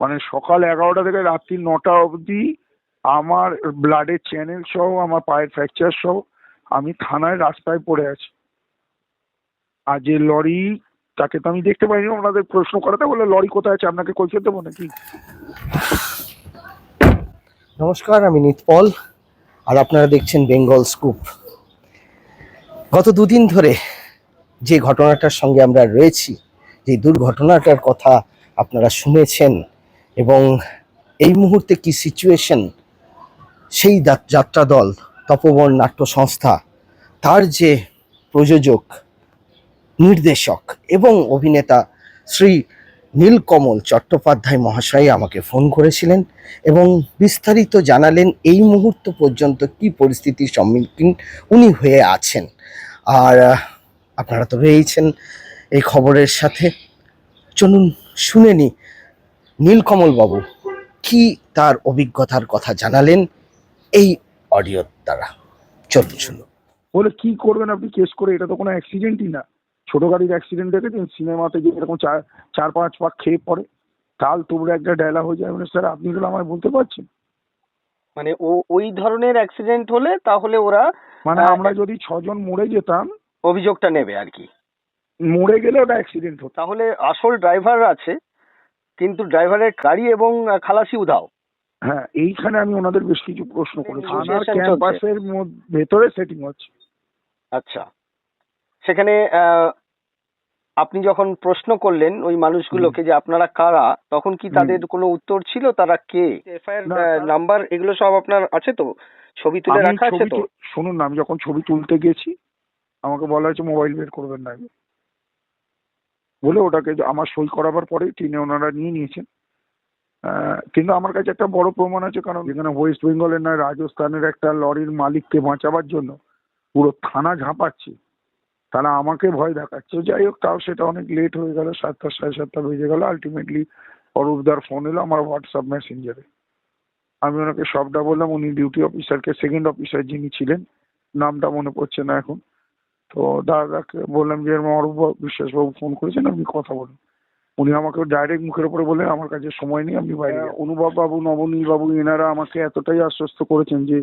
মানে সকাল এগারোটা থেকে রাত্রি নটা অবধি আমার ব্লাডের চ্যানেল সহ, আমার পায়ের ফ্র্যাকচার সহ আমি থানায় রাস্তায় পড়ে আছি। আর যে লরি, তাকে তো আমি দেখতে পাইনি, ওনাদের প্রশ্ন করাতে বলে লরি কোথায় আছে? আপনাকে কৈফিয়ত দেবো নাকি? নমস্কার, আমি নিতপল আর আপনারা দেখছেন বেঙ্গল স্কুপ। গত দুদিন ধরে যে ঘটনাটার সঙ্গে আমরা রয়েছি, যে দুর্ঘটনাটার কথা আপনারা শুনেছেন এবং এই মুহূর্তে কি সিচুয়েশন সেই যাত্রা দল তপবন নাট্য সংস্থা তার যে প্রযোজক, নির্দেশক এবং অভিনেতা শ্রী নীলকমল চট্টোপাধ্যায় মহাশয় আমাকে ফোন করেছিলেন এবং বিস্তারিত জানালেন এই মুহূর্ত পর্যন্ত কি পরিস্থিতির সম্মুখীন উনি হয়ে আছেন। আর, আপনারা তো রয়েছেন এই খবরের সাথে। চলুন শুনে নি নীলকমল বাবু কি তার অভিজ্ঞতার কথা জানালেন এই অডিওর দ্বারা? চলুন শুনুন। বলে কি করবেন আপনি কেস করে? এটা তো কোনো অ্যাক্সিডেন্টই না। ছোট গাড়ির অ্যাক্সিডেন্ট দেখেছেন? সিনেমাতে যে এরকম চার চার পাঁচ পাক খেয়ে পড়ে। তাল তুবড়ে একটা ডায়লা হয়ে যায়। মানে স্যার আপনি এগুলো আমায় বলতে পারছেন? মানে ও ওই ধরনের অ্যাক্সিডেন্ট হলে তাহলে ওরা মানে। আমরা যদি ছজন মরে যেতাম অভিযোগটা নেবে আর কি। মরে গেলে ওটা অ্যাক্সিডেন্ট হতো। তাহলে আসল ড্রাইভার আছে। কিন্তু ড্রাইভারের গাড়ি এবং খালাসি উধাও। হ্যাঁ এইখানে আমি ওনাদের বেশ কিছু প্রশ্ন করি থানার ক্যাম্পাসের ভেতরে সেটিং হচ্ছে। আচ্ছা। সেখানে আহ, আপনি যখন প্রশ্ন করলেন ওই মানুষগুলোকে যে আপনারা কারা তখন কি তাদের কোনো উত্তর ছিল? তারা কে? এফআইআর না, নাম্বার এগুলো সব আপনার আছে তো? ছবি তুলে রাখা আছে তো? শুনুন না আমি যখন ছবি তুলতে গেছি আমাকে বলা হয়েছে মোবাইল বের করবেন না। বলে ওটাকে আমার সই করাবার পরেই টিনে ওনারা নিয়ে নিয়েছেন। কিন্তু আমার কাছে একটা বড় প্রমাণ আছে, কারণ এখানে ওয়েস্ট বেঙ্গলের নয় রাজস্থানের একটা লরির মালিককে বাঁচাবার জন্য পুরো থানা ঝাঁপাচ্ছে। তারা আমাকে ভয় দেখাচ্ছে। যাই হোক, তাও সেটা অনেক লেট হয়ে গেল, সাতটা, সাড়ে সাতটা বেজে গেল। আলটিমেটলি অরূপদার ফোন এলো আমার হোয়াটসঅ্যাপ মেসেঞ্জারে আমি ওনাকে সবটা বললাম, উনি ডিউটি অফিসারকে সেকেন্ড অফিসার যিনি ছিলেন, নামটা মনে পড়ছে না এখন। তো দাদাকে বললাম যে অরূপ বিশ্বাসবাবু ফোন করেছেন আপনি কথা বলুন। উনি আমাকে ডাইরেক্ট মুখের উপরে বললেন আমার কাছে সময় নেই আপনি বাইরে যান। অনুভব বাবু নবনীল বাবু এনারা আমাকে এতটাই আশ্বস্ত করেছেন যে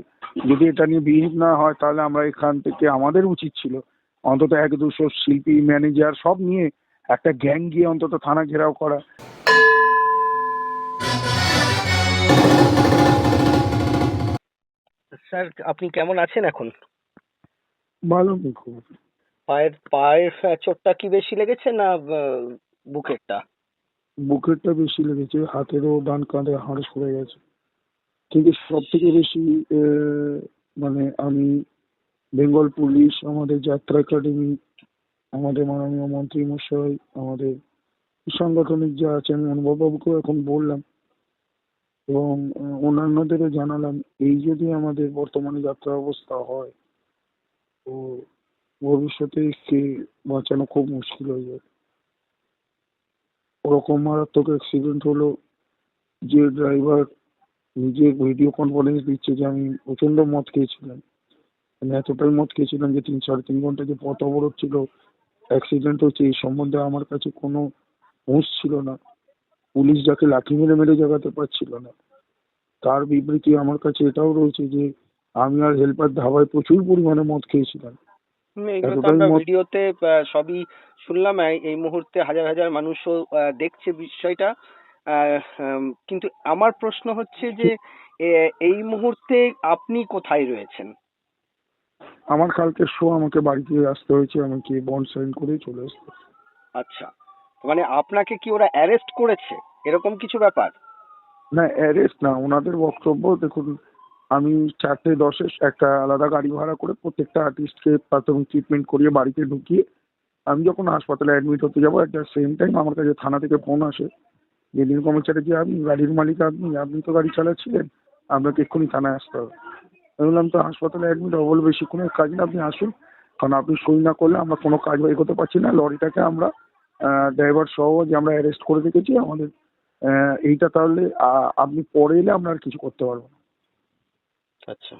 যদি এটা নিয়ে বিহিত না হয় তাহলে আমরা এখান থেকে আমাদের উচিত ছিল অন্তত এক দুশো শিল্পী ম্যানেজার সব নিয়ে একটা গ্যাং গিয়ে অন্তত থানা ঘেরাও করা। স্যার আপনি কেমন আছেন এখন? ভালো খুব পায়ের পায়ের চোটটা কি বেশি লেগেছে না আহ, বুকেরটা? বুকেরটা বেশি লেগেছে হাতেরও ডান কাঁধে হাড় সরে গেছে। কিন্তু সব থেকে বেশি আহ, মানে আমি বেঙ্গল পুলিশ আমাদের যাত্রা একাডেমি আমাদের মাননীয় মন্ত্রী মশাই আমাদের সাংগঠনিক যা আছে আছেন অনুভববাবুকেও এখন বললাম। এবং অন্যান্যদেরও জানালাম এই যদি আমাদের বর্তমানে যাত্রা অবস্থা হয় তো ভবিষ্যতে কে বাঁচানো খুব মুশকিল হয়ে যাবে। ওরকম মারাত্মক অ্যাক্সিডেন্ট হলো যে ড্রাইভার নিজের ভিডিও কনফারেন্স দিচ্ছে যে আমি প্রচণ্ড মদ খেয়েছিলাম। আমি এতটাই মদ খেয়েছিলাম যে তিন, সাড়ে তিন ঘণ্টা যে পথ অবরোধ ছিল অ্যাক্সিডেন্ট হচ্ছে এই সম্বন্ধে আমার কাছে কোনো হুঁশ ছিল না। পুলিশ যাকে লাঠি মেরে মেরে জাগাতে পারছিল না। তার বিবৃতি আমার কাছে এটাও রয়েছে যে আমি আর হেল্পার ধাবায় প্রচুর পরিমাণে মদ খেয়েছিলাম। হুম, এগুলো তো আমরা মত- ভিডিওতে সবই শুনলাম এই- মুহূর্তে হাজার হাজার মানুষও দেখছে বিষয়টা। আহ, কিন্তু আমার প্রশ্ন হচ্ছে যে এই মুহূর্তে আপনি কোথায় রয়েছেন? আমার কালকে শো আমাকে বাড়িতে আসতে হয়েছে আমাকে বন্ড সাইন করে চলে আসতে আচ্ছা মানে আপনাকে কি ওরা অ্যারেস্ট করেছে? এরকম কিছু ব্যাপার? না অ্যারেস্ট না ওনাদের বক্তব্য দেখুন আমি চারটে দশে একটা আলাদা গাড়ি ভাড়া করে প্রত্যেকটা আর্টিস্টকে প্রাথমিক ট্রিটমেন্ট করিয়ে বাড়িতে ঢুকিয়ে আমি যখন হাসপাতালে অ্যাডমিট হতে যাব একটা সেম টাইম আমার কাছে থানা থেকে ফোন আসে। যে নীলকমল চ্যাটার্জি আপনি গাড়ির মালিক আপনি আপনি তো গাড়ি চালাচ্ছিলেন, আপনাকে এক্ষুনি থানায় আসতে হবে। আমি বললাম, তো হাসপাতালে অ্যাডমিট হব বলে বেশিক্ষণের কাজ না আপনি আসুন। কারণ আপনি সই না করলে আমরা কোনো কাজ এগোতে পারছি না। লরিটাকে আমরা ড্রাইভার সহ যে আমরা অ্যারেস্ট করে রেখেছি, আমাদের এইটা তাহলে আপনি পরে এলে আমরা আর কিছু করতে পারব না। আচ্ছা।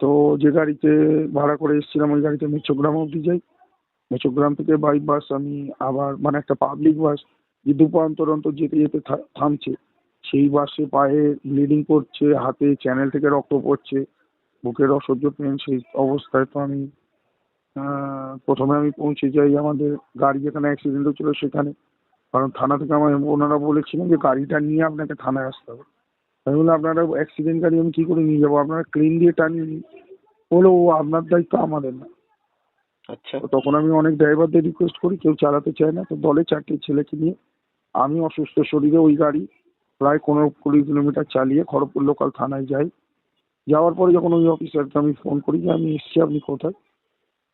তো যে গাড়িতে ভাড়া করে এসেছিলাম, ওই গাড়িতে মেচোগ্রাম অবধি যাই। মেচোগ্রাম থেকে বাই বাস আমি আবার মানে একটা পাবলিক বাস যে দুপা অন্তর অন্তর যেতে যেতে থামছে। সেই বাসে পায়ে ব্লিডিং করছে হাতে চ্যানেল থেকে রক্ত পড়ছে, বুকের অসহ্য পেন সেই অবস্থায় তো আমি প্রথমে আমি পৌঁছে যাই আমাদের গাড়ি যেখানে অ্যাক্সিডেন্ট হচ্ছিল সেখানে। কারণ থানা থেকে আমার ওনারা বলেছিলেন যে গাড়িটা নিয়ে আপনাকে থানায় আসতে হবে। আমি বললাম আপনারা অ্যাক্সিডেন্ট গাড়ি আমি কি করে নিয়ে যাব? আপনারা ক্রেন দিয়ে টানিয়ে নিন। বলো ও আপনার দায়িত্ব আমাদের না। আচ্ছা। তখন আমি অনেক ড্রাইভারদের রিকোয়েস্ট করি কেউ চালাতে চায় না। তো দলে চারটে ছেলেকে নিয়ে আমি অসুস্থ শরীরে ওই গাড়ি প্রায় পনেরো কুড়ি কিলোমিটার চালিয়ে খড়গপুর লোকাল থানায় যাই। যাওয়ার পরে যখন ওই অফিসারকে আমি ফোন করি যে আমি এসছি আপনি কোথায়?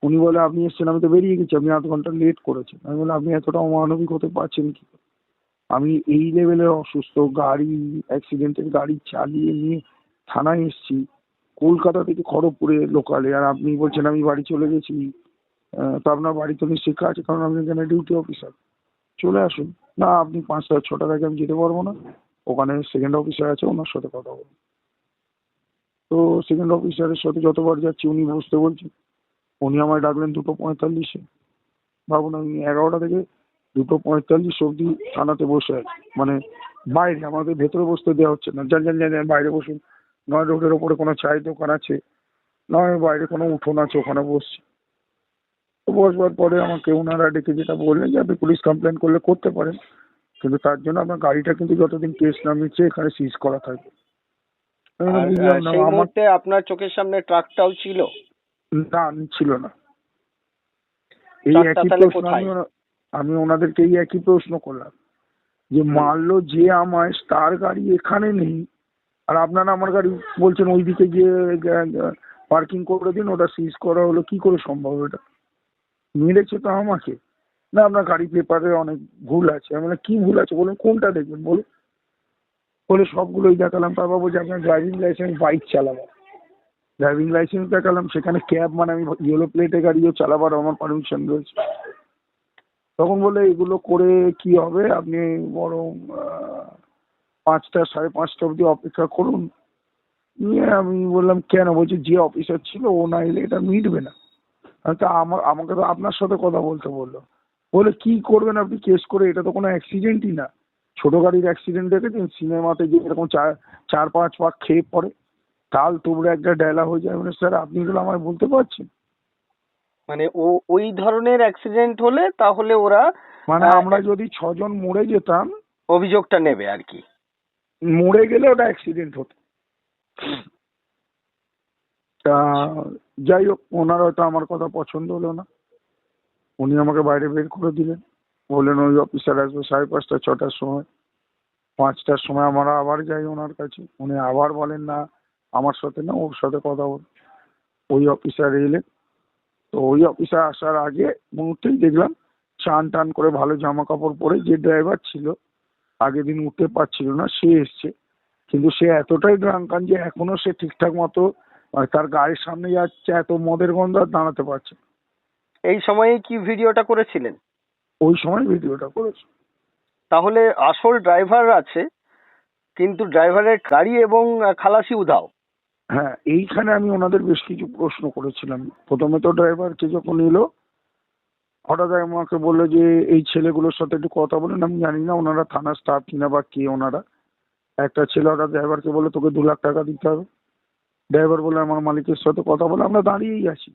উনি বলে আপনি এসছেন আমি তো বেরিয়ে গেছি আপনি আধ ঘণ্টা লেট করেছেন। আমি বললাম আপনি এতটা অমানবিক হতে পারছেন কি করে? আমি এই লেভেলের অসুস্থ, গাড়ি অ্যাক্সিডেন্টের গাড়ি চালিয়ে নিয়ে থানায় এসছি। কলকাতা থেকে খড়গপুরে লোকালে আর আপনি বলছেন আমি বাড়ি চলে গেছি। তো আপনার বাড়ি তো নিশ্চয়ই কাজ, কারণ আপনি এখানে ডিউটি অফিসার চলে আসুন। না, আপনি পাঁচটা ছটার আগে আমি যেতে পারব না। ওখানে সেকেন্ড অফিসার আছে, ওনার সাথে কথা বলুন তো সেকেন্ড অফিসারের সাথে যতবার যাচ্ছি, উনি বসতে বলছেন। উনি আমায় ডাকলেন দুটো পঁয়তাল্লিশে। ভাবুন আমি এগারোটা থেকে দুটো পঁয়তাল্লিশ অবধি থানাতে বসে আছি। মানে বাইরে আমাদের ভেতরে বসতে দেওয়া হচ্ছে না। যান যান যান বাইরে বসুন। নয় রোডের ওপরে কোনো চায়ের দোকান আছে। নয় বাইরে কোনো উঠোন আছে ওখানে বসছি। বসবার পরে আমাকে ওনারা ডেকে যেটা বললেন যে আপনি পুলিশ কমপ্লেন করলে করতে পারেন। কিন্তু তার জন্য আপনার গাড়িটা কিন্তু যতদিন কেস না মিটছে এখানে সিজ করা থাকবে। সেই মুহূর্তে আপনার চোখের সামনে ট্রাকটাও ছিল? না ছিল না। এই একই প্রশ্ন? আমি ওনা- আমি ওনাদেরকে এই একই প্রশ্ন করলাম যে মারলো যে আমায় তার গাড়ি এখানে নেই আর আপনারা আমার গাড়ি বলছেন ওইদিকে গিয়ে পার্কিং করে দিন ওটা সিজ করা হলো কি করে সম্ভব এটা? মেরেছে তো আমাকে। না আপনার গাড়ি পেপারে অনেক ভুল আছে। আমি কি ভুল আছে? বলুন কোনটা দেখবেন? বলুন। বলে সবগুলোই দেখালাম। তারপর বলছে আপনার ড্রাইভিং লাইসেন্স বাইক চালাবো। ড্রাইভিং লাইসেন্স দেখালাম সেখানে ক্যাব মানে আমি ইয়েলো প্লেটে গাড়িও চালাবার আমার পারমিশন রয়েছে। তখন বলে এগুলো করে কি হবে? আপনি বরং পাঁচটা, সাড়ে পাঁচটা অবধি অপেক্ষা করুন। নিয়ে আমি বললাম, কেন? বলছি, যে অফিসার ছিল, ও না এলে এটা মিটবে না। তো আমার, আমাকে তো আপনার সাথে কথা বলতে বলল। বলে, কি করবেন আপনি কেস করে? এটা তো কোনো অ্যাক্সিডেন্টই না। ছোট গাড়ির অ্যাক্সিডেন্ট দেখেছেন? সিনেমাতে যে এরকম চার চার, পাঁচ পাক খেয়ে পড়ে। তাল, তুবড়ে একটা ডেলা হয়ে যায়। মানে স্যার, আপনি এগুলো আমায় বলতে পারছেন? মানে ও ওই ধরনের অ্যাক্সিডেন্ট হলে তাহলে ওরা মানে। আমরা যদি ছজন মরে যেতাম অভিযোগটা নেবে আর কি। মরে গেলে ওটা অ্যাক্সিডেন্ট হতো। তা যাই হোক ওনার হয়তো আমার কথা পছন্দ হলো না। উনি আমাকে বাইরে বের করে দিলেন। বললেন ওই অফিসার আসবে সাড়ে পাঁচটা ছটার সময়। পাঁচটার সময় আমরা আবার যাই ওনার কাছে। উনি আবার বলেন না আমার সাথে না ওর সাথে কথা বল। ওই অফিসার এলেন তো ওই অফিসার আসার আগে মুহূর্তেই দেখলাম চান টান করে ভালো জামা কাপড় পরে যে ড্রাইভার ছিল আগের দিন উঠতে পারছিল না সে এসছে। কিন্তু সে এতটাই ড্রাঙ্কান যে এখনও সে ঠিকঠাক মতো তার গাড়ির সামনে যাচ্ছে এত মদের গন্ধ আর দাঁড়াতে পারছে। এই সময়ে কি ভিডিওটা করেছিলেন? ওই সময় ভিডিওটা করেছে। তাহলে আসল ড্রাইভার আছে কিন্তু ড্রাইভারের গাড়ি এবং খালাসি উধাও। হ্যাঁ এইখানে আমি ওনাদের বেশ কিছু প্রশ্ন করেছিলাম। প্রথমে তো ড্রাইভারকে যখন এলো, হঠাৎ আমাকে বলল যে, এই ছেলেগুলোর সাথে একটু কথা বলেন আমি জানি না ওনারা থানা স্টাফ কিনা বা কে ওনারা। একটা ছেলে হঠাৎ ড্রাইভারকে বলে তোকে দু লাখ টাকা দিতে হবে। ড্রাইভার বলে আমার মালিকের সাথে কথা বলে, আমরা দাঁড়িয়েই আছি।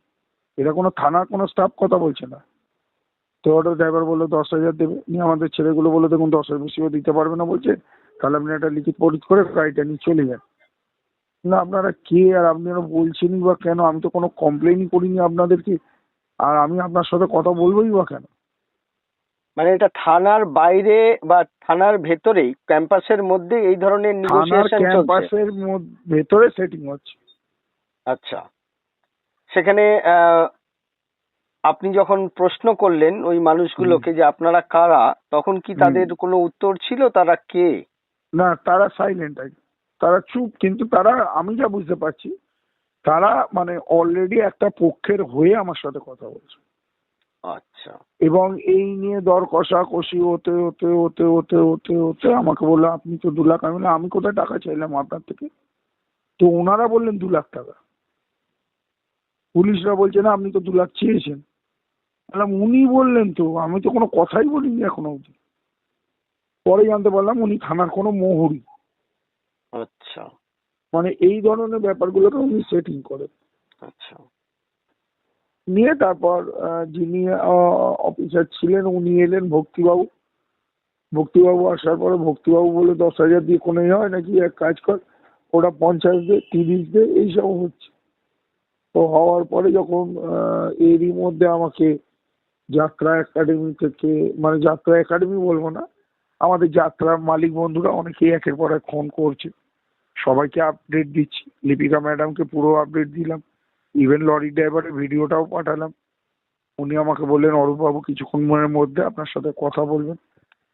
এটা কোনো থানার কোনো স্টাফ কথা বলছে না। তো হঠাৎ ড্রাইভার বলল, দশ হাজার দেবে। নিয়ে আমাদের ছেলেগুলো বলে দেখুন, দশ হাজার বেশিও দিতে পারবে না, বলছে, তাহলে আপনি একটা লিখিত পরিত করে গাড়িটা নিয়ে চলে যান। না আপনারা কে আর আপনারা বলছেনই বা কেন? আমি তো কোনো কমপ্লেনই করিনি আপনাদেরকে। আর আমি আপনার সাথে কথা বলবোই বা কেন? মানে এটা থানার বাইরে বা থানার ভেতরেই ক্যাম্পাসের মধ্যে এই ধরনের থানার নেগোসিয়েশন চলছে? ক্যাম্পাসের ভেতরে সেটিং হচ্ছে। আচ্ছা। সেখানে আহ, আপনি যখন প্রশ্ন করলেন ওই মানুষগুলোকে যে আপনারা কারা তখন কি তাদের কোনো উত্তর ছিল? তারা কে? না তারা সাইলেন্ট আছে তারা চুপ কিন্তু তারা আমি যা বুঝতে পারছি তারা মানে অলরেডি একটা পক্ষের হয়ে আমার সাথে কথা বলছে। আচ্ছা। এবং এই নিয়ে দর কষাকষি হতে হতে হতে হতে হতে হতে আমাকে বলল আপনি তো দু লাখ আমি বললাম আমি কোথায় টাকা চাইলাম আপনার থেকে? তো ওনারা বললেন দু লাখ টাকা। পুলিশরা বলছে না আপনি তো দু লাখ চেয়েছেন। বললাম উনি বললেন তো আমি তো কোনো কথাই বলিনি এখনও অবধি। পরে জানতে পারলাম উনি থানার কোনো মোহরি। আচ্ছা। মানে এই ধরনের ব্যাপারগুলোকে উনি সেটিং করেন। আচ্ছা। নিয়ে তারপর আহ, যিনি অফিসার ছিলেন উনি এলেন ভক্তিবাবু। ভক্তিবাবু আসার পরে ভক্তিবাবু বলে দশ হাজার দিয়ে কোনো হয় নাকি? এক কাজ কর ওরা পঞ্চাশ দে তিরিশ দে এইসব হচ্ছে। তো হওয়ার পরে যখন আহ, এরই মধ্যে আমাকে যাত্রা একাডেমি থেকে মানে যাত্রা একাডেমি বলব না আমাদের যাত্রার মালিক বন্ধুরা অনেকেই একের পর এক ফোন করছে। সবাইকে আপডেট দিচ্ছি। লিপিকা ম্যাডামকে পুরো আপডেট দিলাম। ইভেন লরি ড্রাইভারের ভিডিওটাও পাঠালাম। উনি আমাকে বললেন, অরূপবাবু কিছুক্ষণের মধ্যে আপনার সাথে কথা বলবেন।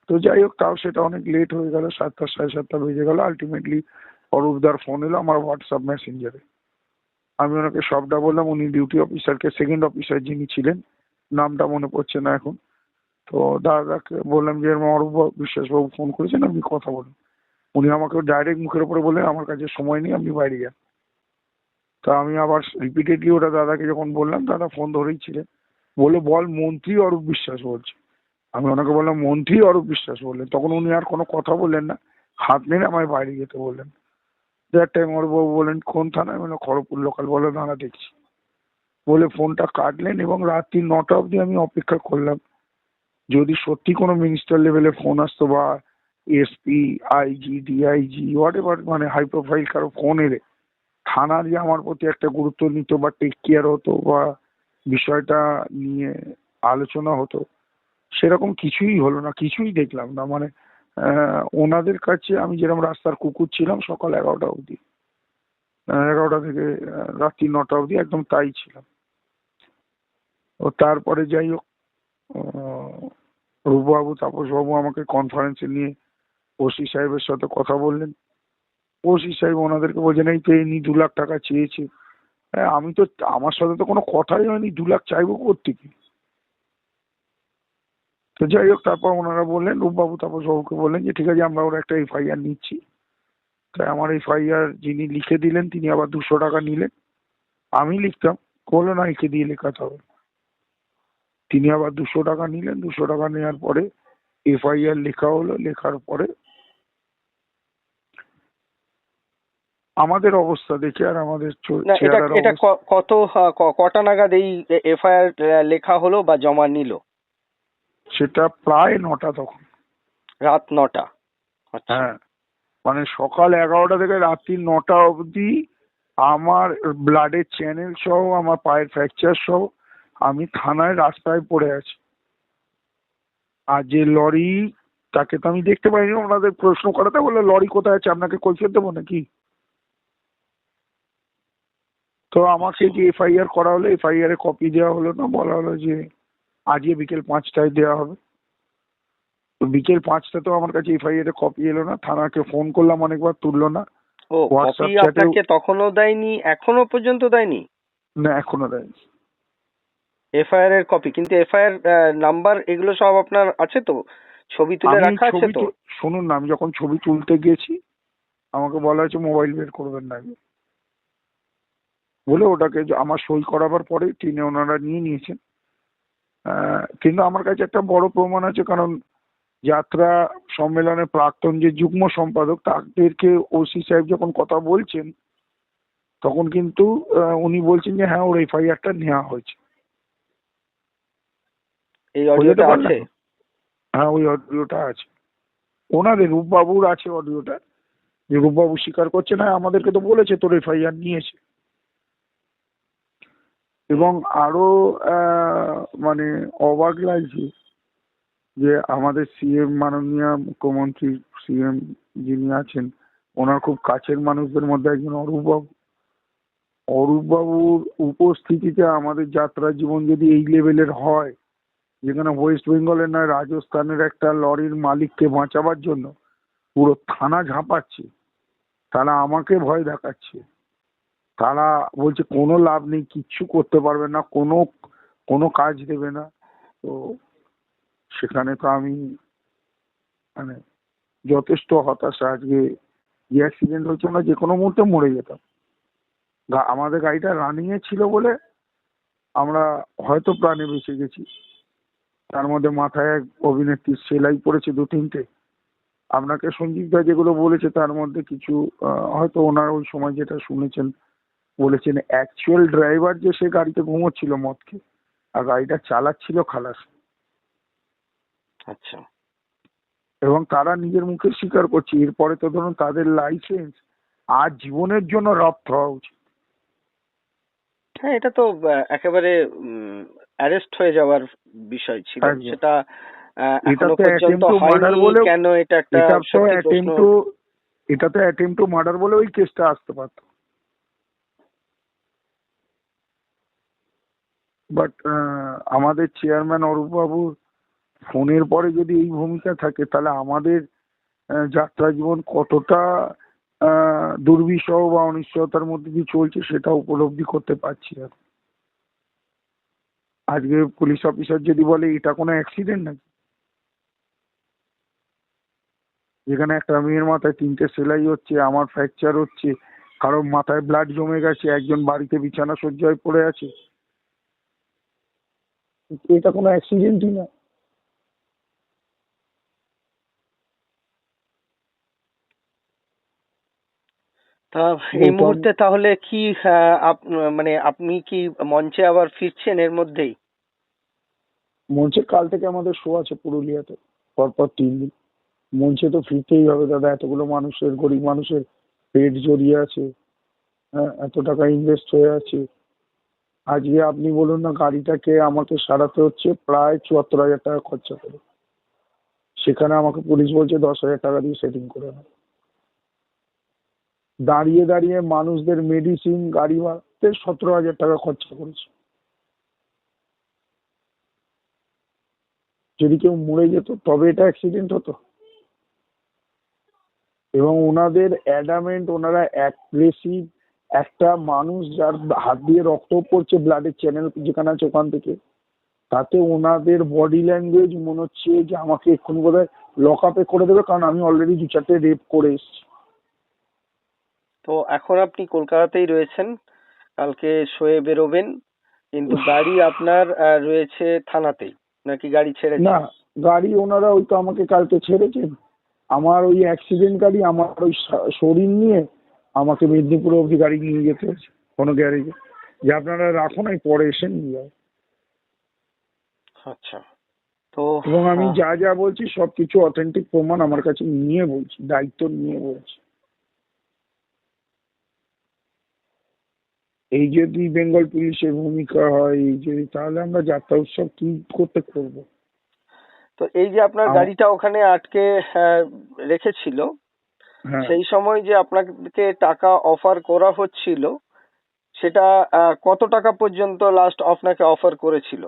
তো যাই হোক, তাও সেটা অনেক লেট হয়ে গেল, সাতটা, সাড়ে সাতটা বেজে গেল। আলটিমেটলি অরূপদার ফোন এলো আমার হোয়াটসঅ্যাপ মেসেঞ্জারে আমি ওনাকে সবটা বললাম, উনি ডিউটি অফিসারকে সেকেন্ড অফিসার যিনি ছিলেন, নামটা মনে পড়ছে না এখন। তো দাদাকে বললাম যে অরূপ বিশ্বাসবাবু ফোন করেছেন, আপনি কথা বলুন। উনি আমাকে ডাইরেক্ট মুখের উপরে বললেন, আমার কাছে সময় নেই, আপনি বাইরে যান। তা আমি আবার রিপিটেডলি ওটা দাদাকে যখন বললাম, দাদা ফোন ধরেই ছিলেন। বলে বল, মন্ত্রী অরূপ বিশ্বাস বলছে। আমি ওনাকে বললাম, মন্ত্রী অরূপ বিশ্বাস বললেন। তখন উনি আর কোনো কথা বললেন না, হাত নেড়ে আমায় বাইরে যেতে বললেন। দ্যাট টাইম অরূপবাবু বললেন, কোন থানায়? মানে খড়গপুর লোকাল বলে দাঁড়া দেখছি। বলে ফোনটা কাটলেন এবং রাত্রি নটা অবধি আমি অপেক্ষা করলাম। যদি সত্যি কোনো মিনিস্টার লেভেলে ফোন আসতো বা এসপি আইজি ডিআইজি হোয়াট মানে হাই প্রোফাইল কারও ফোন এলে থানার যে আমার প্রতি একটা গুরুত্ব নিত বা টেক কেয়ার হতো বা বিষয়টা নিয়ে আলোচনা হতো, সেরকম কিছুই হলো না, কিছুই দেখলাম না। মানে ওনাদের কাছে আমি যেরকম রাস্তার কুকুর ছিলাম সকাল এগারোটা অবধি। এগারোটা থেকে রাত্রি নটা অবধি একদম তাই ছিলাম। ও তারপরে যাই হোক রূপবাবু, তাপসবাবু আমাকে কনফারেন্সে নিয়ে ওসি সাহেবের সাথে কথা বললেন। ওসি সাহেব ওনাদেরকে বলছেন, এই তো এমনি দু লাখ টাকা চেয়েছে। হ্যাঁ আমি তো, আমার সাথে তো কোনো কথাই হয়নি, দু লাখ চাইব কোথেকে তো যাই হোক, তারপর ওনারা বললেন, রূপবাবু তাপসবাবুকে বললেন যে, ঠিক আছে, আমরা ওরা একটা এফআইআর নিচ্ছি। তাই আমার এফআইআর যিনি লিখে দিলেন, তিনি আবার দুশো টাকা নিলেন। আমি লিখতাম, বলল, না, একে দিয়ে লেখাতে হবে। তিনি আবার দুশো টাকা নিলেন। দুশো টাকা নেওয়ার পরে এফআইআর লেখা হলো, লেখার পরে আমাদের অবস্থা দেখে আর আমাদের না এটা এটা কত কটা নাগাদ এই এফআইআর লেখা হলো বা জমা নিল? সেটা প্রায় নটা তখন। রাত নটা। আচ্ছা। হ্যাঁ। মানে সকাল এগারোটা থেকে রাত্রি নটা অবধি আমার ব্লাডের চ্যানেল সহ আমার পায়ের ফ্র্যাকচার সহ আমি থানায় রাস্তায় পড়ে আছি। আর যে লরি তাকে তো আমি দেখতে পাইনি ওনাদের প্রশ্ন করাতে বলল লরি কোথায় আছে? আপনাকে কৈফিয়ত দেবো নাকি? তো আমাকে যে এফআইআর করা হলো এফআইআর এ কপি দেওয়া হলো না বলা হলো যে আজকে বিকেল পাঁচটায় দেওয়া হবে। তো বিকেল পাঁচটা তো আমার কাছে এফআইআর এ কপি এলো না থানাকে ফোন করলাম অনেকবার তুললো না। ও কপি আপনাকে তখনও দেয়নি এখনও পর্যন্ত দেয়নি? না এখনও দেয়নি। এফআইআর এর কপি কিন্তু এফআইআর নাম্বার এগুলো সব আপনার আছে তো? ছবি তুলে রাখা আছে তু- শুনুন না আমি যখন ছবি তুলতে গেছি আমাকে বলা হয়েছে মোবাইল বের করবেন না আগে। বলে ওটাকে আমার সই করাবার পরে টিনে ওনারা নিয়ে নিয়েছেন। কিন্তু আমার কাছে একটা বড় প্রমাণ আছে কারণ যাত্রা সম্মেলনের প্রাক্তন যে যুগ্ম সম্পাদক তাদেরকে ওসি সাহেব যখন কথা বলছেন তখন কিন্তু উনি বলছেন যে হ্যাঁ ওর এফআইআরটা নেওয়া হয়েছে। এই অডিওটা আছে? হ্যাঁ ওই অডিওটা আছে। ওনাদের রূপবাবুর আছে অডিওটা। যে রূপবাবু স্বীকার করছে না আমাদেরকে তো বলেছে তোর এফআইআর নিয়েছে। এবং আরও মানে অবাক লাগছে যে আমাদের সিএম মাননীয় মুখ্যমন্ত্রী সিএম যিনি আছেন, ওনার খুব কাছের মানুষদের মধ্যে একজন অরূপবাবু অরূপবাবুর উপস্থিতিতে আমাদের যাত্রা জীবন যদি এই লেভেলের হয়, যেখানে ওয়েস্ট বেঙ্গলের নয়, রাজস্থানের একটা লরির মালিককে বাঁচাবার জন্য পুরো থানা ঝাঁপাচ্ছে, তারা আমাকে ভয় দেখাচ্ছে। তারা বলছে কোনো লাভ নেই, কিচ্ছু করতে পারবে না, কোনো কোনো কাজ দেবে না। তো সেখানে তো আমি মানে যথেষ্ট হতাশা আজকে যে অ্যাক্সিডেন্ট হয়েছে আমরা যে কোনো মুহূর্তে মরে যেতাম। আমাদের গাড়িটা রানিংয়ে ছিল বলে আমরা হয়তো প্রাণে বেঁচে গেছি। তার মধ্যে মাথায় এক অভিনেত্রীর সেলাই পড়েছে দু তিনটে। আপনাকে সঞ্জীব দা যেগুলো বলেছে, তার মধ্যে কিছু হয়তো ওনার ওই সময় যেটা শুনেছেন বলেছেন অ্যাকচুয়াল ড্রাইভার যে সে গাড়িতে ঘুমোচ্ছিল মদকে আর গাড়িটা চালাচ্ছিল খালাস। আচ্ছা। এবং তারা নিজের মুখে স্বীকার করছে এরপরে তো ধরুন তাদের লাইসেন্স আর জীবনের জন্য রপ্ত হওয়া উচিত। হ্যাঁ এটা তো একেবারে অ্যারেস্ট হয়ে যাওয়ার বিষয় ছিল। সেটা এখনও পর্যন্ত হয়নি কেন এটা একটা এটা তো অ্যাটেম্প টু মার্ডার বলে ওই কেসটা আসতে পারত। বাট আমাদের চেয়ারম্যান অরূপ বাবুর ফোনের পরে যদি এই ভূমিকা থাকে, তাহলে আমাদের যাত্রা জীবন কতটা দুর্বিষহ বা অনিশ্চয়তার মধ্যে দিয়ে চলছে সেটা উপলব্ধি করতে পারছি না। আজকে পুলিশ অফিসার যদি বলে, এটা কোনো অ্যাক্সিডেন্ট নাকি? যেখানে একটা মেয়ের মাথায় তিনটে সেলাই হচ্ছে, আমার ফ্র্যাকচার হচ্ছে, কারোর মাথায় ব্লাড জমে গেছে, একজন বাড়িতে বিছানা শয্যায় পড়ে আছে এটা কোনো অ্যাক্সিডেন্টই না। তা এই মুহূর্তে তাহলে কি মানে আপনি কি মঞ্চে আবার ফিরছেন এর মধ্যেই? মঞ্চে কাল থেকে আমাদের শো আছে পুরুলিয়াতে পরপর তিন দিন। মঞ্চে তো ফিরতেই হবে দাদা এতগুলো মানুষের গরিব মানুষের পেট জড়িয়ে আছে হ্যাঁ এত টাকা ইনভেস্ট হয়ে আছে। আজকে আপনি বলুন না, গাড়িটাকে আমাকে সারাতে হচ্ছে প্রায় চুয়াত্তর হাজার টাকা খরচা করে। সেখানে আমাকে পুলিশ বলছে দশ হাজার টাকা দিয়ে সেটিং করে নাও। দাঁড়িয়ে দাঁড়িয়ে মানুষদের মেডিসিন গাড়ি ভাড়াতে সতেরো হাজার টাকা খরচা করেছে। যদি কেউ মরে যেত, তবে এটা অ্যাক্সিডেন্ট হতো। এবং ওনাদের অ্যাডামেন্ট ওনারা অ্যাগ্রেসিভ একটা মানুষ যার হাত দিয়ে রক্ত পড়ছে ব্লাডের চ্যানেল যেখানে আছে ওখান থেকে তাতে ওনাদের বডি ল্যাঙ্গুয়েজ মনে হচ্ছে যে আমাকে এক্ষুনি বোধ হয় লক আপে করে দেবে কারণ আমি অলরেডি দু চারটে রেপ করে এসেছি। তো এখন আপনি কলকাতাতেই রয়েছেন কালকে শোয়ে বেরোবেন কিন্তু গাড়ি আপনার রয়েছে থানাতেই নাকি গাড়ি ছেড়েছেন না গাড়ি ওনারা ওই তো আমাকে কালকে ছেড়েছেন। আমার ওই অ্যাক্সিডেন্ট গাড়ি আমার ওই শরীর নিয়ে আমাকে মেদিনীপুর অবধি গাড়ি নিয়ে যেতে হয়েছে কোনো গ্যারেজে। যে আপনারা রাখুন আমি পরে এসে নিয়ে যাব। আচ্ছা তো এবং আমি যা যা বলছি সব কিছু অথেন্টিক প্রমাণ আমার কাছে নিয়ে বলছি দায়িত্ব নিয়ে বলছি। এই যদি বেঙ্গল পুলিশের ভূমিকা হয় এই যদি তাহলে আমরা যাত্রা উৎসব কি করতে করব? তো এই যে আপনার গাড়িটা ওখানে আটকে আহ, রেখেছিল হ্যাঁ সেই সময় যে আপনাকে টাকা অফার করা হচ্ছিল সেটা কত টাকা পর্যন্ত লাস্ট আপনাকে অফার করেছিল?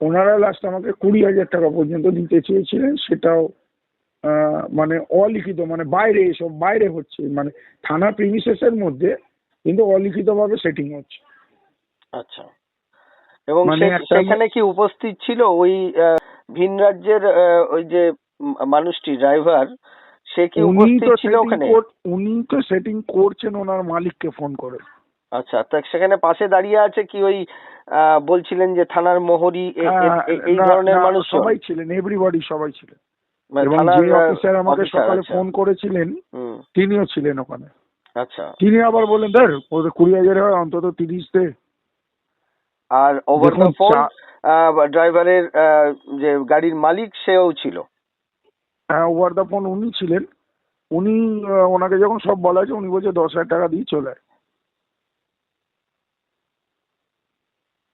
ওনারা লাস্ট আমাকে কুড়ি হাজার টাকা পর্যন্ত দিতে চেয়েছিলেন সেটাও আহ, মানে অলিখিত মানে বাইরে এসব বাইরে হচ্ছে মানে থানা প্রিমিসেসের মধ্যে কিন্তু অলিখিতভাবে সেটিং হচ্ছে। আচ্ছা। এবং মানে সেখানে কি উপস্থিত ছিল ওই আহ, ভিন রাজ্যের আহ, ওই যে মানুষটি ড্রাইভার সে কি উপস্থিত ছিল ওখানে? উনি তো সেটিং করছেন ওনার মালিককে ফোন করে। আচ্ছা তা সেখানে পাশে দাঁড়িয়ে আছে কি ওই বলছিলেন যে থানার মোহরি আহ, এ- এই ধরনের মানুষ সবাই ছিলেন এভরিবডি সবাই ছিলেন। মানে এবং যে অফিসার আমাকে সকালে আচ্ছা। ফোন করেছিলেন তিনিও ছিলেন ওখানে। আচ্ছা। তিনি আবার বললেন ধর ওদের কুড়ি হাজার হয় অন্তত তিরিশ দে। আর ওভার দ্য ফোন ড্রাইভারের যে গাড়ির মালিক সেও ছিল। হ্যাঁ ওভার দ্য ফোন উনি ছিলেন উনি ওনাকে যখন সব বলা হয়েছে, উনি বলছে দশ হাজার টাকা দিয়ে চলে।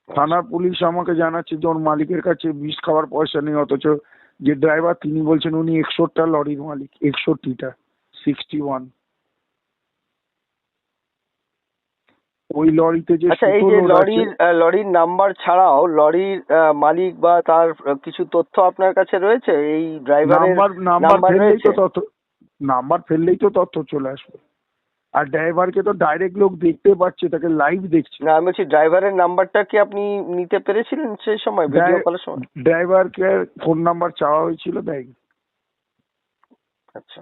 থানার পুলিশ আমাকে জানাচ্ছে যে ওর মালিকের কাছে বিষ খাওয়ার পয়সা নেই, অথচ যে ড্রাইভার তিনি বলছেন উনি একষট্টা লরির মালিক, একষট্টিটা সিক্সটি ওয়ান ওই লরিতে যে আচ্ছা এই যে লরির লরির নাম্বার ছাড়াও লরির মালিক বা তার কিছু তথ্য আপনার কাছে রয়েছে? এই ড্রাইভারের নাম্বার নাম্বার ফেললেই তো তথ্য নাম্বার ফেললেই তো তথ্য চলে আসবে। আর ড্রাইভারকে তো ডাইরেক্ট লোক দেখতে পাচ্ছে তাকে লাইভ দেখছে। না আমি বলছি ড্রাইভারের নাম্বারটা কি আপনি নিতে পেরেছিলেন সেই সময় ভিডিও কলের সময়? ড্রাইভারকে ফোন নাম্বার চাওয়া হয়েছিল দেয়নি। আচ্ছা।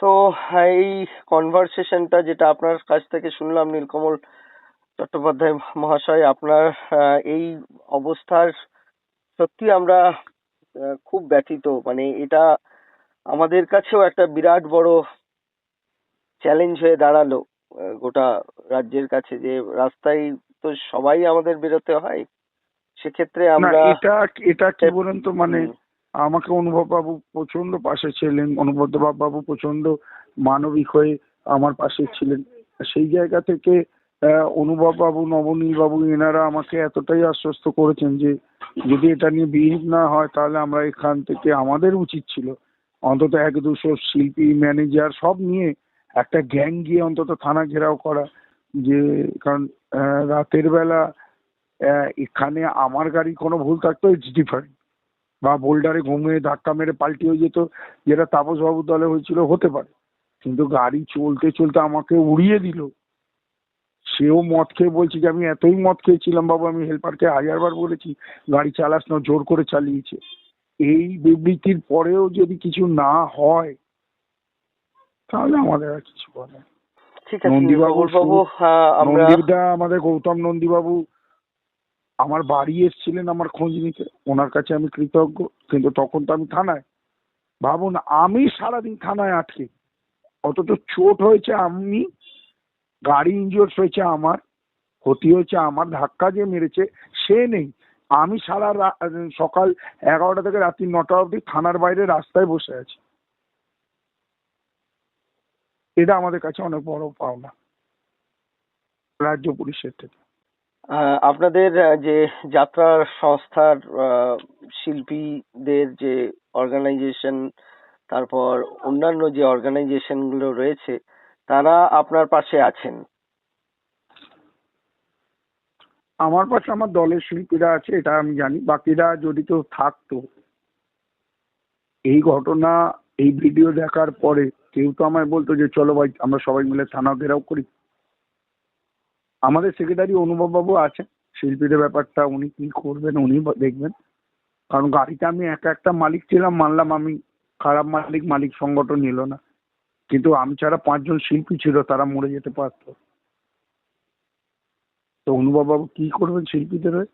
তো এই কনভারসেশনটা যেটা আপনার কাছ থেকে শুনলাম নীলকমল চট্টোপাধ্যায় মহাশয় আপনার এই অবস্থার সত্যি আমরা খুব ব্যথিত। মানে এটা আমাদের কাছেও একটা বিরাট বড় চ্যালেঞ্জ হয়ে দাঁড়াল গোটা রাজ্যের কাছে যে রাস্তায় তো সবাই আমাদের বেরোতে হয়। সেক্ষেত্রে আমরা এটা এটা কি বলেন তো মানে আমাকে অনুভব বাবু প্রচণ্ড পাশে ছিলেন অনুভব বাবু প্রচণ্ড মানবিক হয়ে আমার পাশে ছিলেন। সেই জায়গা থেকে অনুভব বাবু নবনীল বাবু এনারা আমাকে এতটাই আশ্বস্ত করেছেন যে, যদি এটা নিয়ে বিহিত না হয়, তাহলে আমরা এখান থেকে আমাদের উচিত ছিল অন্তত এক দুশো শিল্পী, ম্যানেজার সব নিয়ে একটা গ্যাং গিয়ে অন্তত থানা ঘেরাও করা। যে, কারণ রাতের বেলা এখানে আমার গাড়ি কোনো ভুল থাকতো ইটস ডিফারেন্ট বা বোল্ডারে ঘুমিয়ে ধাক্কা মেরে পাল্টি হয়ে যেত যেটা তাপসবাবুর দলে হয়েছিল হতে পারে। কিন্তু গাড়ি চলতে চলতে আমাকে উড়িয়ে দিল। সেও মদ খেয়ে বলছে যে আমি এতই মদ খেয়েছিলাম বাবু আমি হেল্পারকে হাজারবার বলেছি গাড়ি চালাস না জোর করে চালিয়েছে। এই বিবৃতির পরেও যদি কিছু না হয় তাহলে আমাদের আর কিছু আছে নন্দীবাবু বাবু আমরা নন্দীদা আমাদের গৌতম নন্দীবাবু আমার বাড়ি এসেছিলেন আমার খোঁজ নিতে। ওনার কাছে আমি কৃতজ্ঞ। কিন্তু তখন তো আমি থানায়। ভাবুন, আমি সারাদিন থানায় আটকে। অথচ চোট হয়েছে আমি, গাড়ি ইনজিওর্স হয়েছে আমার, ক্ষতি হয়েছে আমার, ধাক্কা যে মেরেছে, সে নেই। আমি সারা সকাল এগারোটা থেকে রাত্রি নটা অবধি থানার বাইরে রাস্তায় বসে আছি। এটা আমাদের কাছে অনেক বড় পাওনা। রাজ্য পুলিশের থেকে। আপনাদের যে যাত্রার সংস্থার শিল্পীদের যে অর্গানাইজেশন তারপর অন্যান্য যে অর্গানাইজেশনগুলো রয়েছে, তারা আপনার পাশে আছেন? আমার পাশে আমার দলের শিল্পীরা আছে, এটা আমি জানি। বাকিরা যদি কেউ থাকতো, এই ঘটনা, এই ভিডিও দেখার পরে কেউ তো আমায় বলতো যে, চলো ভাই, আমরা সবাই মিলে থানা ঘেরাও করি। আমাদের সেক্রেটারি অনুভব বাবু আছেন শিল্পীদের ব্যাপারটা উনি কি করবেন উনি দেখবেন। কারণ গাড়িতে আমি একা একটা মালিক ছিলাম মানলাম আমি খারাপ মালিক মালিক সংগঠন নিল না। কিন্তু আমি ছাড়া পাঁচজন শিল্পী ছিল তারা মরে যেতে পারতো। তো অনুভব বাবু কি করবেন শিল্পীদের হয়ে?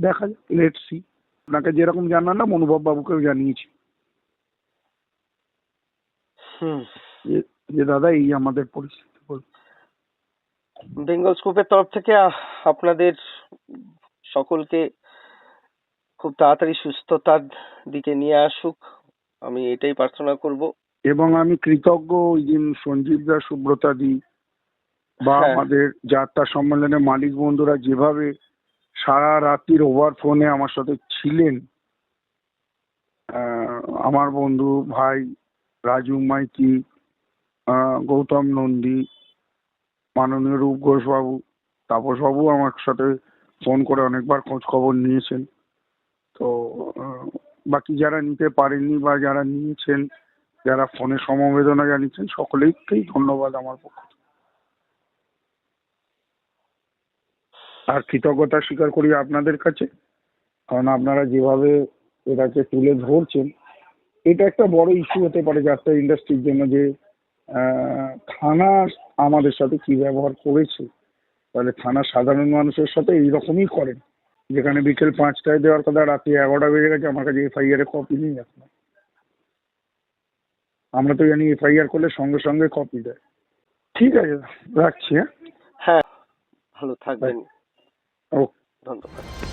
দেখা যাক লেট সি আপনাকে যেরকম জানালাম অনুভব বাবুকেও জানিয়েছি যে- দাদা এই আমাদের পরিস্থিতি। বেঙ্গল স্কুপের তরফ থেকে আপনাদের সকলকে খুব তাড়াতাড়ি সুস্থতার দিকে নিয়ে আসুক আমি এটাই প্রার্থনা করব এবং আমি কৃতজ্ঞ ওই দিন সঞ্জীব দা সুব্রতা দি বা হ্যাঁ। আমাদের যাত্রা সম্মেলনে মালিক বন্ধুরা যেভাবে সারা রাত্রির ওভার ফোনে আমার সাথে ছিলেন আহ, আমার বন্ধু ভাই রাজু মাইতি আহ, গৌতম নন্দী মাননীয় রূপ ঘোষবাবু তাপসবাবু আমার সাথে ফোন করে অনেকবার খোঁজ খবর নিয়েছেন তো বাকি যারা নিতে পারেননি বা যারা নিয়েছেন, যারা ফোনে সমবেদনা জানিয়েছেন সকলেইকেই ধন্যবাদ আমার পক্ষ। আর কৃতজ্ঞতা স্বীকার করি আপনাদের কাছে, কারণ আপনারা যেভাবে এটাকে তুলে ধরছেন, এটা একটা বড় ইস্যু হতে পারে যাত্রা ইন্ডাস্ট্রির জন্য যে থানা আমাদের সাথে কি ব্যবহার করেছে? তাহলে থানা সাধারণ মানুষের সাথে এইরকমই করেন। যেখানে বিকেল পাঁচটায় দেওয়ার কথা রাত্রি এগারোটা বেজে গেছে আমার কাছে এফআইআর কপি নেই এখন। আমরা তো জানি এফআইআর করলে সঙ্গে সঙ্গে কপি দেয়। ঠিক আছে রাখছি হ্যাঁ? হ্যাঁ ভালো থাকবেন। ওকে ধন্যবাদ।